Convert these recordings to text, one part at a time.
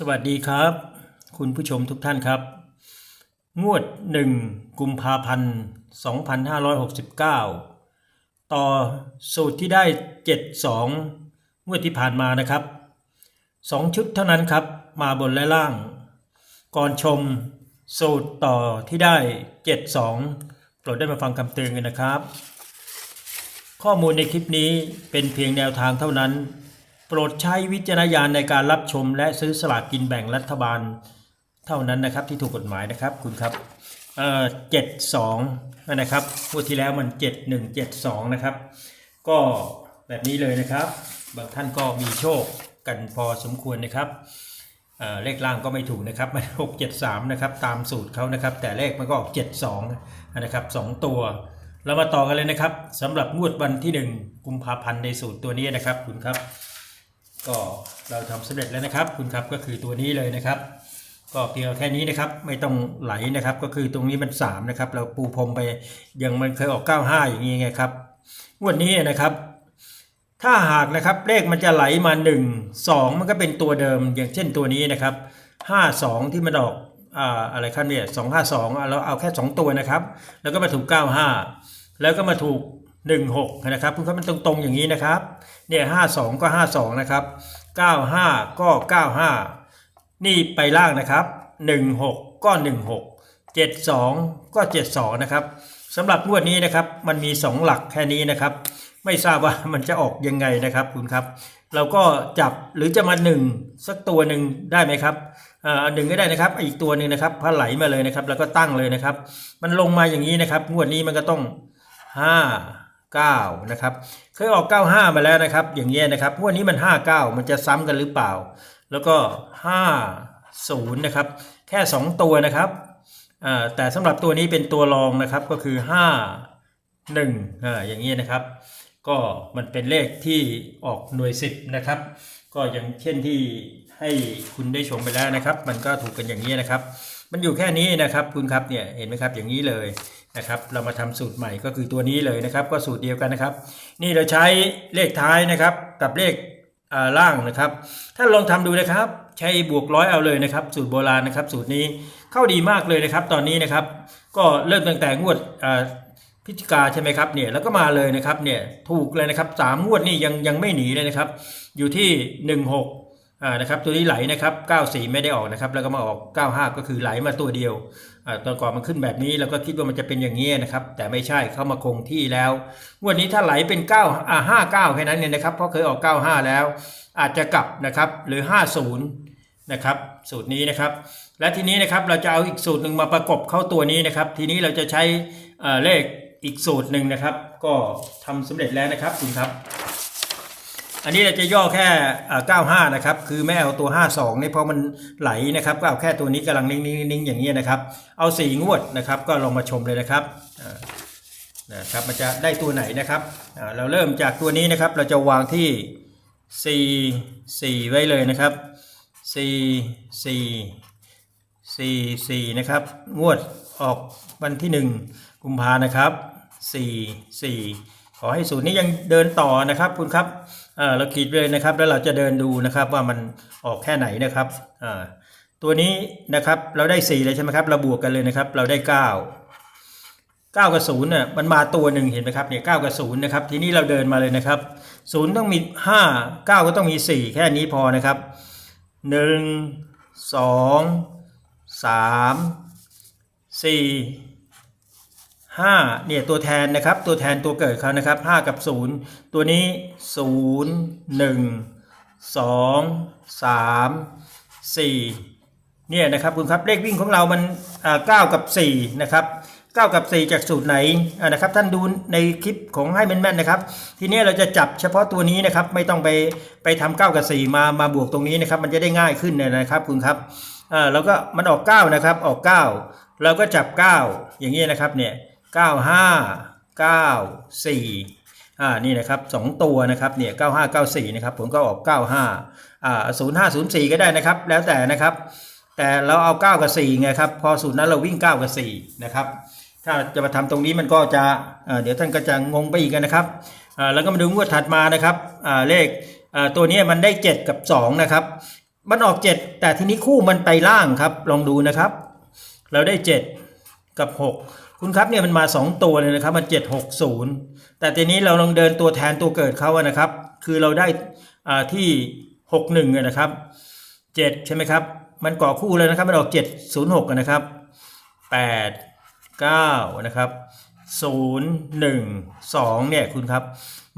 สวัสดีครับ คุณผู้ชมทุกท่านครับ งวด 1 กุมภาพันธ์ 2569 ต่อสูตรที่ได้ 72 งวดที่ผ่านมานะครับ 2 ชุดเท่านั้นครับ มาบนและล่าง ก่อนชมสูตรต่อที่ได้ 72 โปรดได้มาฟังคำเตือนกันนะครับ ข้อมูลในคลิปนี้เป็นเพียงแนวทางเท่านั้น โปรดใช้วิจารณญาณในการรับชม และซื้อสลากกินแบ่งรัฐบาล เท่านั้นนะครับที่ถูกกฎหมายนะครับคุณครับเอ่อเจ็ดสองนะครับงวดที่แล้วมันเจ็ดหนึ่งเจ็ดสองนะครับ ก็แบบนี้เลยนะครับ บางท่านก็มีโชคกันพอสมควรนะครับเเลขล่างก็ไม่ถูกนะครับมันหกเจ็ดสามนะครับตามสูตรเขานะครับ แต่เลขมันก็ออกเจ็ดสองนะครับสองตัวเรามาต่อกันเลยนะครับสำหรับงวดวันที่1กุมภาพันธ์ในสูตรตัวนี้นะครับคุณครับ ก็เราทำสำเร็จแล้วนะครับคุณครับก็คือตัวนี้เลยนะครับ ก็เพียงแค่นี้นะครับ ไม่ต้องไหลนะครับ ก็คือตรงนี้มัน3นะครับ เราปูพรมไปยังมันเคยออก 95 อย่างนี้ไงครับงวดนี้นะครับ ถ้าหากนะครับเลขมันจะไหลมา 1 2 มันก็เป็นตัวเดิม อย่างเช่นตัวนี้นะครับ 52 ที่มันออกอ่าอะไรครับเนี่ย252เราเอาแค่ 2 ตัวนะครับ แล้วก็มาถูก 95 แล้วก็มาถูก 16นะครับคุณครับมันตรงๆอย่างนี้นะครับเนี่ย52 ก็ 52 นะครับ 95 ก็ 95 นี่ไปล่างนะครับ 16 ก็ 16 72 ก็ 72 นะครับสำหรับงวดนี้นะครับมันมี 2 หลักแค่นี้นะครับ ไม่ทราบว่ามันจะออกยังไงนะครับคุณครับ เราก็จับหรือจะมาหนึ่งสักตัวหนึ่งได้ไหมครับอ่าหนึ่งก็ได้นะครับ อีกตัวหนึ่งนะครับพาไหลมาเลยนะครับ แล้วก็ตั้งเลยนะครับ มันลงมาอย่างนี้นะครับ งวดนี้มันก็ต้อง5 9นะครับเคยออก 95 มาแล้วนะครับ อย่างเงี้ยนะครับวดนี้มัน 59 มันจะซ้ำกันหรือเปล่า แล้วก็ 50 นะครับ แค่ 2 ตัวนะครับแต่สำหรับตัวนี้เป็นตัวรองนะครับก็คือ 5 1อ่าอย่างนี้นะครับ ก็มันเป็นเลขที่ออกหน่วยสิบนะครับ ก็อย่างเช่นที่ให้คุณได้ชมไปแล้วนะครับ มันก็ถูกกันอย่างนี้นะครับ มันอยู่แค่นี้นะครับคุณครับเนี่ยเห็นไหมครับอย่างนี้เลย นะครับ เรามาทำสูตรใหม่ก็คือตัวนี้เลยนะครับ ก็สูตรเดียวกันนะครับ นี่เราใช้เลขท้ายนะครับ กับเลขล่างนะครับ ถ้าลองทำดูนะครับ ใช้บวกร้อยเอาเลยนะครับ สูตรโบราณนะครับ สูตรนี้เข้าดีมากเลยนะครับ ตอนนี้นะครับ ก็เริ่มตั้งแต่งวดพิจิกาใช่ไหมครับเนี่ยแล้วก็มาเลยนะครับเนี่ยถูกเลยนะครับสามงวดนี่ยังยังไม่หนีเลยนะครับ อยู่ที่หนึ่งหกอ่านะครับตัวนี้ไหลนะครับเก้าสี่ไม่ได้ออกนะครับ แล้วก็มาออกเก้าห้าก็คือไหลมาตัวเดียว ตอนก่อนมันขึ้นแบบนี้เราก็คิดว่ามันจะเป็นอย่างนี้นะครับ แต่ไม่ใช่เข้ามาคงที่แล้ววดนี้ถ้าไหลเป็นเก้าอ่าห้าเก้าแค่นั้นเนี่ยนะครับเพราะเคยออกเก้าห้าแล้ว อาจจะกลับนะครับหรือห้าศูนย์นะครับ สูตรนี้นะครับ และทีนี้นะครับเราจะเอาอีกสูตรหนึ่งมาประกบเข้าตัวนี้นะครับ ทีนี้เราจะใช้เลขอีกสูตรหนึ่งนะครับ ก็ทำสำเร็จแล้วนะครับคุณครับ อันนี้เราจะย่อแค่อ่า95 นะครับ คือไม่เอาตัว 52นี่เพราะมันไหลนะครับ ก็เอาแค่ตัวนี้กำลังนิ่งๆอย่างนี้นะครับ เอา 4 งวดนะครับ ก็ลองมาชมเลยนะครับนะครับ มันจะได้ตัวไหนนะครับ เราเริ่มจากตัวนี้นะครับ เราจะวางที่ 4 4 ไว้เลยนะครับ 4 4 4 4 นะครับ งวดออกวันที่ 1 กุมภานะครับ 4 4 ขอให้สูตรนี้ยังเดินต่อนะครับคุณครับ อ่าเราขีดเลยนะครับ แล้วเราจะเดินดูนะครับว่ามันออกแค่ไหนนะครับอ่าตัวนี้นะครับเราได้4เลยใช่ไหมครับเราบวกกันเลยนะครับ เราได้ 9 9 กับ0เนี่ยมันมาตัวหนึ่งเห็นไหมครับเนี่ย9กับ0นะครับทีนี้เราเดินมาเลยนะครับ0ต้องมี 5 9 ก็ต้องมี 4 แค่นี้พอนะครับ 1 2 3 4 5เนี่ยตัวแทนนะครับตัวแทนตัวเกิดเขานะครับ 5 กับ 0 ตัวนี้ 0 1 2 3 4เนี่ยนะครับคุณครับเลขวิ่งของเรามันอ่ากับ4นะครับ9กับ 4 จากสูตรไหนนะครับท่านดูในคลิปของให้แม่นๆนะครับ ทีนี้เราจะจับเฉพาะตัวนี้นะครับไม่ต้องไปไปทำ9กับ 4 มามาบวกตรงนี้นะครับมันจะได้ง่ายขึ้นนนะครับคุณครับอ่าก็มันออก 9 นะครับออก 9 เราก็จับ 9 อย่างนี้นะครับเนี่ย 9 5 9 4อ่านี่นะครับ 2 ตัวนะครับเนี่ย95 94นะครับผมก็ออก 95อ่า05 04 ก็ได้นะครับ แล้วแต่นะครับ แต่เราเอา 9 กับ 4 ไงครับ พอสูตรนั้นเราวิ่ง 9 กับ 4 นะครับถ้าจะมาทำตรงนี้มันก็จะเเดี๋ยวท่านก็จะงงไปอีกนะครับอ่าแล้วก็มาดูงวดถัดมานะครับเลขตัวนี้มันได้ 7 กับ 2 นะครับ มันออกเจ็ดแต่ทีนี้คู่มันไปล่างครับ ลองดูนะครับ เราได้เจ็ดกับหก คุณครับเนี่ยมันมาสองตัวเลยนะครับมันเจ็ดหกศูนย์แต่ทีนี้เราลองเดินตัวแทนตัวเกิดเขาอะนะครับ คือเราได้อ่าที่หกหนึ่งนะครับเจ็ดใช่ไหมครับ มันก่อคู่เลยนะครับมันออกเจ็ดศูนย์หกนะครับแปดเก้านะครับศูนย์หนึ่งสองเนี่ยคุณครับ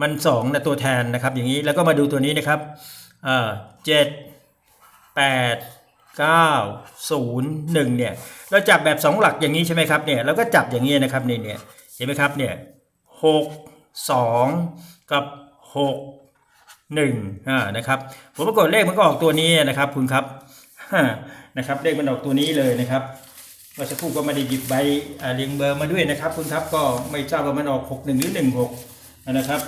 มันสองนะตัวแทนนะครับ อย่างนี้แล้วก็มาดูตัวนี้นะครับเจ็ดแปด เก้าศูนย์หนึ่งเนี่ยเราจับแบบสองหลักอย่างนี้ใช่ไหมครับเนี่ยเราก็จับอย่างนี้นะครับนี่เนี่ยเห็นไหมครับเนี่ยหกสองกับหกหนึ่งอ่านะครับผมปรากฏเลขมันก็ออกตัวนี้นะครับคุณครับนะครับเลขมันออกตัวนี้เลยนะครับเมื่อสักครู่ก็ไม่ได้หยิบใบเรียงเบอร์มาด้วยนะครับ คุณครับก็ไม่ทราบว่ามันออกหกหนึ่งหรือหนึ่งหกนะครับ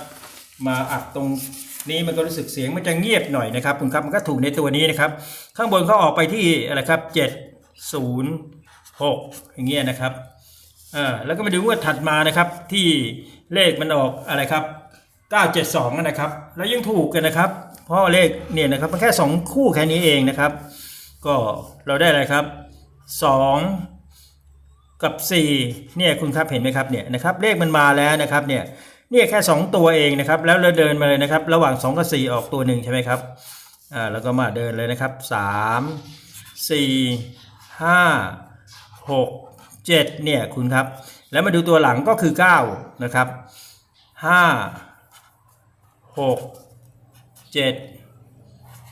มาอัดตรง นี้มันก็รู้สึกเสียงมันจะเงียบหน่อยนะครับคุณครับมันก็ถูกในตัวนี้นะครับ ข้างบนเขาออกไปที่อะไรครับเจ็ดศูนย์หกอย่างเงี้ยนะครับอ่าแล้วก็มาดูงวดถัดมานะครับที่เลขมันออกอะไรครับ972นะครับ แล้วยังถูกกันนะครับ เพราะเลขเนี่ยนะครับมันแค่2คู่แค่นี้เองนะครับ ก็เราได้อะไรครับ2กับ4เนี่ยคุณครับเห็นไหมครับเนี่ยนะครับเลขมันมาแล้วนะครับเนี่ย เนี่ยแค่ 2 ตัวเองนะครับ แล้วเราเดินมาเลยนะครับ ระหว่าง 2 กับ 4 ออกตัวหนึ่งใช่ไหมครับอ่าแล้วก็มาเดินเลยนะครับ 3 4 5 6 7เนี่ยคุณครับ แล้วมาดูตัวหลังก็คือ 9 นะครับ 5 6 7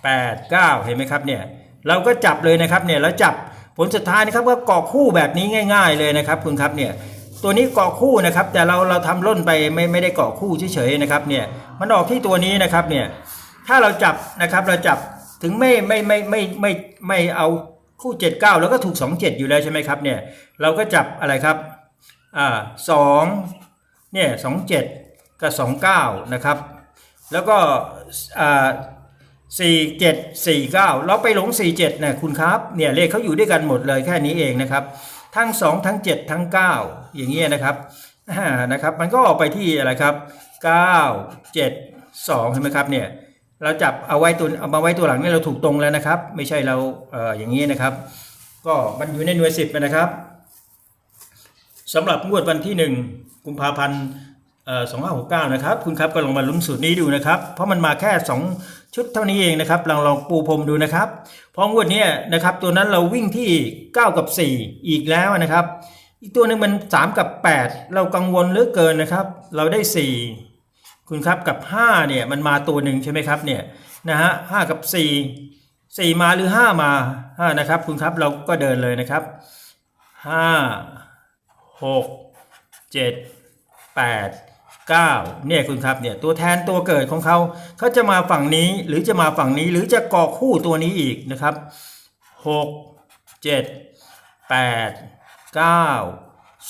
8 9 เห็นไหมครับเนี่ยเราก็จับเลยนะครับเนี่ยแล้วจับผลสุดท้ายนะครับก็เกาะคู่แบบนี้ง่าย ๆ เลยนะครับคุณครับเนี่ย ตัวนี้เกาะคู่นะครับ แต่เราเราทำล่นไปไม่ไม่ได้เกาะคู่เฉยๆนะครับเนี่ยมันออกที่ตัวนี้นะครับเนี่ยถ้าเราจับนะครับเราจับถึงไม่ไม่ไม่ไม่ไม่ไม่เอาคู่ 79 แล้วก็ถูก 27 อยู่แล้วใช่ไหมครับเนี่ยเราก็จับอะไรครับอ่าสองเนี่ย27กับ29นะครับ แล้วก็อ่า4 7 4 9เก้าเราไปหลง4 7นะคุณครับเนี่ยเลขเขาอยู่ด้วยกันหมดเลยแค่นี้เองนะครับ ทั้ง 2 ทั้ง 7 ทั้ง 9 อย่างเงี้ยนะครับนะครับ มันก็ออกไปที่อะไรครับ 9 7 2 ใช่ไหมครับเนี่ยเราจับเอาไว้ตัวเอามาไว้ตัวหลังเนี่ยเราถูกตรงแล้วนะครับ ไม่ใช่เราเอ่ออย่างนี้นะครับ ก็มันอยู่ในหน่วยสิบนะครับสำหรับงวดวันที่ 1 กุมภาพันธ์สองห้าหกเก้านะครับ คุณครับก็ลองมาลุ้นสูตรนี้ดูนะครับ เพราะมันมาแค่2 ชุดเท่านี้เองนะครับลองลองปูพรมดูนะครับเพราะงวดนี้นะครับ ตัวนั้นเราวิ่งที่ 9 กับ 4 อีกแล้วนะครับ อีกตัวหนึ่งมัน 3 กับ 8 เรากังวลเหลือเกินนะครับ เราได้ 4 คุณครับกับ 5 เนี่ยมันมาตัวหนึ่งใช่ไหมครับเนี่ยนะฮะห้ากับ 4 4 มาหรือ 5 มา5นะครับ คุณครับเราก็เดินเลยนะครับ5หกเจ็ดแปดเก้าเนี่ยคุณครับเนี่ยตัวแทนตัวเกิดของเขาเขาจะมาฝั่งนี้หรือจะมาฝั่งนี้หรือจะก่อคู่ตัวนี้อีกนะครับหกเจ็ดแปดเก้า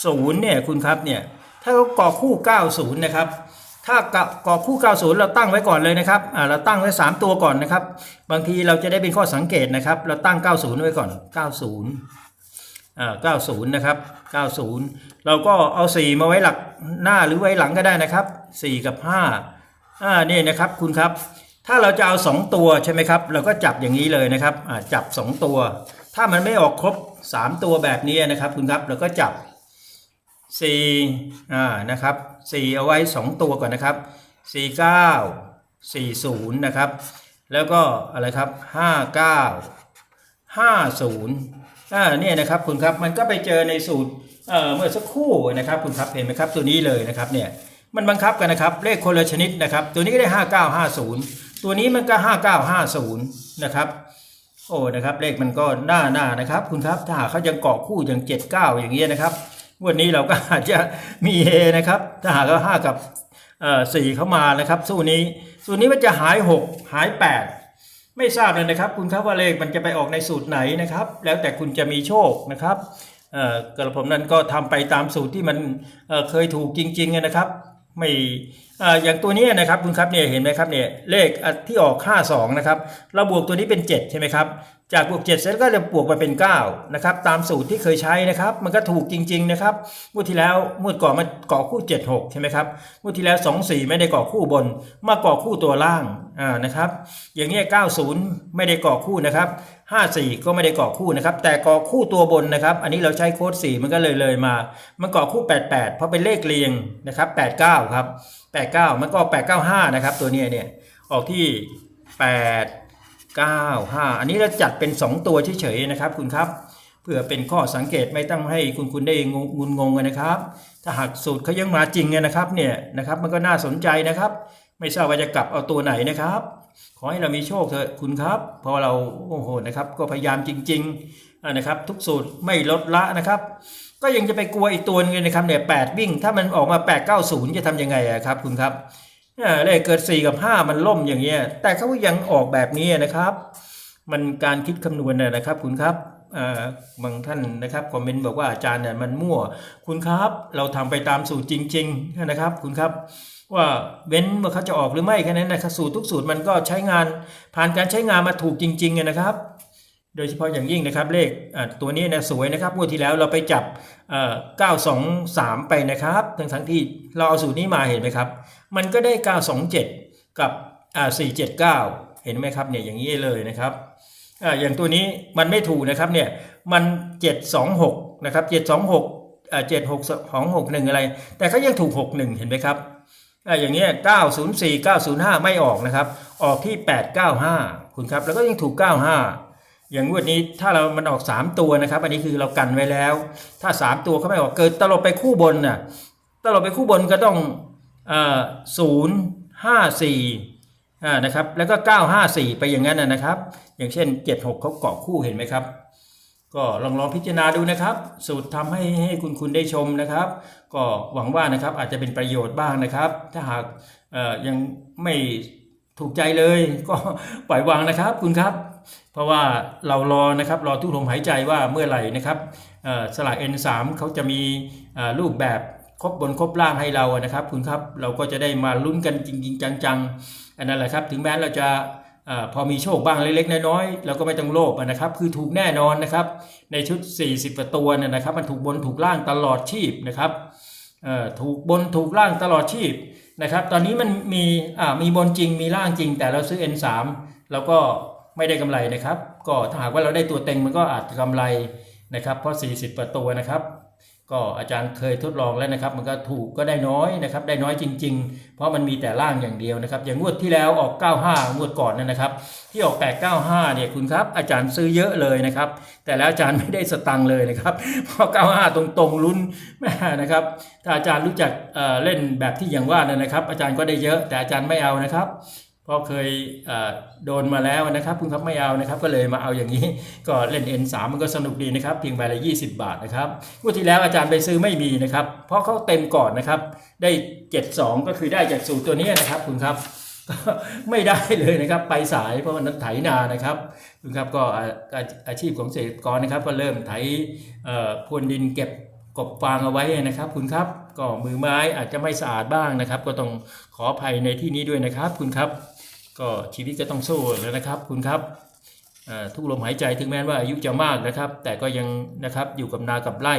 ศูนย์เนี่ยคุณครับเนี่ยถ้าเขาก่อคู่ 90 นะครับ ถ้าก่อคู่ 90 เราตั้งไว้ก่อนเลยนะครับอ่าเราตั้งไว้ 3 ตัวก่อนนะครับ บางทีเราจะได้เป็นข้อสังเกตนะครับ เราตั้ง 90 ไว้ก่อน 90 90 นะครับ 90 เราก็เอา 4 มาไว้หลักหน้าหรือไว้หลังก็ได้นะครับ 4 กับ5อ่านี่นะครับคุณครับ ถ้าเราจะเอา 2 ตัวใช่ไหมครับ เราก็จับอย่างนี้เลยนะครับอ่าจับ 2 ตัว ถ้ามันไม่ออกครบ 3 ตัวแบบนี้นะครับ คุณครับเราก็จับ4อ่านะครับ4เอาไว้ 2 ตัวก่อนนะครับ 49 40 นะครับ แล้วก็อะไรครับ 59 50 อ่าเนี่ยนะครับคุณครับมันก็ไปเจอในสูตรเอ่อเมื่อสักครู่นะครับคุณครับเห็นไหมครับตัวนี้เลยนะครับเนี่ยมันบังคับกันนะครับเลขคนละชนิดนะครับ ตัวนี้ก็ได้ 5950 ตัวนี้มันก็ 5950 นะครับโอ้นะครับเลขมันก็หน้าหน้านะครับ คุณครับถ้าหากเขายังเกาะคู่อย่าง 79 อย่างเงี้ยนะครับวันนี้เราก็อาจจะมีเฮนะครับ ถ้าหากว่า5กับเอ่อ4เข้ามานะครับ สู้นี้ สูตรนี้มันจะหาย6หาย8 ไม่ทราบเลยนะครับ คุณครับว่าเลขมันจะไปออกในสูตรไหนนะครับ แล้วแต่คุณจะมีโชคนะครับเอ่อกระผมนั้นก็ทำไปตามสูตรที่มันเเคยถูกจริงๆนะครับ ไม่อ่ออย่างตัวนี้นะครับคุณครับเนี่ยเห็นไหมครับเนี่ยเลขที่ออก52นะครับเราบวกตัวนี้เป็น 7 ใช่ไหมครับจากบวก7เสร็จก็จะบวกมาเป็น9นะครับตามสูตรที่เคยใช้นะครับ มันก็ถูกจริง ๆ นะครับงวดที่แล้วงวดก่อนมันเกาะคู่ 76 ใช่ไหมครับงวดที่แล้ว 24 ไม่ได้เกาะคู่บน มาเกาะคู่ตัวล่างอ่านะครับอย่างเงี้ย90 ไม่ได้เกาะคู่นะครับ 54 ก็ไม่ได้เกาะคู่นะครับ แต่เกาะคู่ตัวบนนะครับ อันนี้เราใช้โค้ด4มันก็เลยเลยมา มันเกาะคู่ 88 เพราะเป็นเลขเรียงนะครับ 89 ครับ 89 มันก็ 895 นะครับ ตัวนี้เนี่ย ออกที่ 8 9 5 อันนี้เราจัดเป็น 2 ตัวเฉยๆนะครับคุณครับ เพื่อเป็นข้อสังเกตไม่ต้องให้คุณคุณได้งงงุนงงกันนะครับ ถ้าหากสูตรเขายังมาจริงเนี่ยนะครับเนี่ยนะครับ มันก็น่าสนใจนะครับ ไม่ทราบว่าจะกลับเอาตัวไหนนะครับ ขอให้เรามีโชคเถอะคุณครับ เพราะเราโอ้โหนะครับ ก็พยายามจริงๆนะครับ ทุกสูตรไม่ลดละนะครับ ก็ยังจะไปกลัวอีกตัวนึงนะครับเนี่ยแปดวิ่ง ถ้ามันออกมา8 9 0จะทำยังไงอะครับ คุณครับเอ่อเลขเกิด4กับ5มันล่มอย่างเงี้ย แต่เขายังออกแบบนี้นะครับ มันการคิดคำนวณนะนะครับ คุณครับอ่าบางท่านนะครับคอมเมนต์บอกว่าอาจารย์เนี่ยมันมั่ว คุณครับ เราทำไปตามสูตรจริง ๆ นะครับ คุณครับ ว่าเว้นว่าเขาจะออกหรือไม่แค่นั้นนะครับสูตรทุกสูตรมันก็ใช้งานผ่านการใช้งานมาถูกจริงๆนะครับ โดยเฉพาะอย่างยิ่งนะครับเลขตัวนี้นะสวยนะครับงวดที่แล้วเราไปจับเอ่อ923 ไปนะครับทั้งทั้งที่เราเอาสูตรนี้มาเห็นไหมครับ มันก็ได้ 927 กับอ่า479 เห็นไหมครับเนี่ยอย่างนี้เลยนะครับออย่างตัวนี้มันไม่ถูกนะครับเนี่ยมัน 726 นะครับ 726อ่า76261 อะไร แต่เขายังถูก 61 เห็นไหมครับ อ่าอย่างเงี้ย904 905 ไม่ออกนะครับ ออกที่ 895 คุณครับ แล้วก็ยังถูก 95 อย่างงวดนี้ถ้าเรามันออก 3 ตัวนะครับ อันนี้คือเรากันไว้แล้ว ถ้า 3 ตัวเขาไม่ออกเกิดตลบไปคู่บนน่ะตลบไปคู่บนก็ต้องศูนย์ห้าสี่านะครับ แล้วก็ 954 ไปอย่างนั้นนะครับ อย่างเช่น 76เขาเกาะคู่เห็นไหมครับ ก็ลองลองพิจารณาดูนะครับ สูตรทำให้ให้คุณคุณได้ชมนะครับ ก็หวังว่านะครับอาจจะเป็นประโยชน์บ้างนะครับ ถ้าหากยังไม่ถูกใจเลยก็ปล่อยวางนะครับคุณครับ เพราะว่าเรารอนะครับรอทุกลมหายใจว่าเมื่อไหร่นะครับสลาก N3 เขาจะมีรูปแบบครบบนครบล่างให้เรานะครับ คุณครับเราก็จะได้มาลุ้นกันจริงๆ จังๆอันนั้นแหละครับ ถึงแม้เราจะ อพอมีโชคบ้างเล็กๆน้อยๆเราก็ไม่ต้องโลภนะครับ คือถูกแน่นอนนะครับ ในชุด 40ตัวเนี่ยนะครับ มันถูกบนถูกล่างตลอดชีพนะครับถูกบนถูกล่างตลอดชีพนะครับ ตอนนี้มันมีมีบนจริงมีล่างจริง แต่เราซื้อ N3 เราก็ไม่ได้กำไรนะครับ ก็ถ้าหากว่าเราได้ตัวเต็งมันก็อาจจะกำไรนะครับ เพราะ 40ตัวนะครับ ก็อาจารย์เคยทดลองแล้วนะครับ มันก็ถูกก็ได้น้อยนะครับ ได้น้อยจริง ๆ เพราะมันมีแต่ล่างอย่างเดียวนะครับ อย่างงวดที่แล้วออก 95 งวดก่อนนั่นนะครับ ที่ออก 895 เนี่ยคุณครับ อาจารย์ซื้อเยอะเลยนะครับ แต่แล้วอาจารย์ไม่ได้สตังค์เลยนะครับเพราะ95 ตรงๆลุ้นแม่นะครับ ถ้าอาจารย์รู้จักเเล่นแบบที่อย่างว่านั่นนะครับ อาจารย์ก็ได้เยอะ แต่อาจารย์ไม่เอานะครับ พราะเคยโดนมาแล้วนะครับคุณครับไม่เอานะครับก็เลยมาเอาอย่างนี้ ก็เล่น N3 มันก็สนุกดีนะครับเพียงใบละ20 บาทนะครับงวดที่แล้วอาจารย์ไปซื้อไม่มีนะครับ เพราะเขาเต็มก่อนนะครับได้ 72 ก็คือได้จากสูตรตัวนี้นะครับคุณครับไม่ได้เลยนะครับไปสายเพราะวันนั้นไถนานะครับคุณครับก็อาอาชีพของเกษตรกรนะครับ ก็เริ่มไถพรวนดินเก็บกบฟางเอาไว้นะครับ คุณครับก็มือไม้อาจจะไม่สะอาดบ้างนะครับ ก็ต้องขออภัยในที่นี้ด้วยนะครับ คุณครับ ก็ชีวิตก็ต้องสู้แล้วนะครับคุณครับทุกลมหายใจถึงแม้ว่าอายุจะมากนะครับ แต่ก็ยังนะครับอยู่กับนากับไร่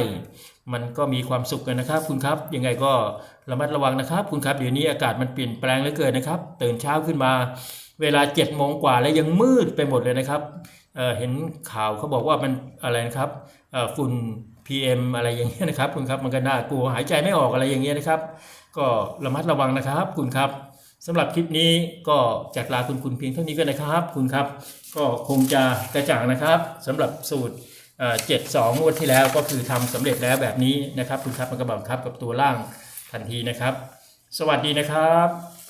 มันก็มีความสุขกันนะครับ คุณครับยังไงก็ระมัดระวังนะครับ คุณครับเดี๋ยวนี้อากาศมันเปลี่ยนแปลงเหลือเกินนะครับ ตื่นเช้าขึ้นมา เวลา7จ็ดโมงกว่าแล้วยังมืดไปหมดเลยนะครับเเห็นข่าวเขาบอกว่ามันอะไรนะครับเอ่อฝุ่น PM อะไรอย่างเงี้ยนะครับ คุณครับมันก็น่ากลัวหายใจไม่ออกอะไรอย่างเงี้ยนะครับ ก็ระมัดระวังนะครับ คุณครับ สำหรับคลิปนี้ก็จากลาคุณคุณเพียงเท่านี้ก็นะครับ คุณครับ ก็คงจะกระจ่างนะครับสำหรับสูตรเจ็ดสองงวดที่แล้วก็คือทำสำเร็จแล้วแบบนี้นะครับ คุณครับมันกระบังคับกับตัวล่างทันทีนะครับ สวัสดีนะครับ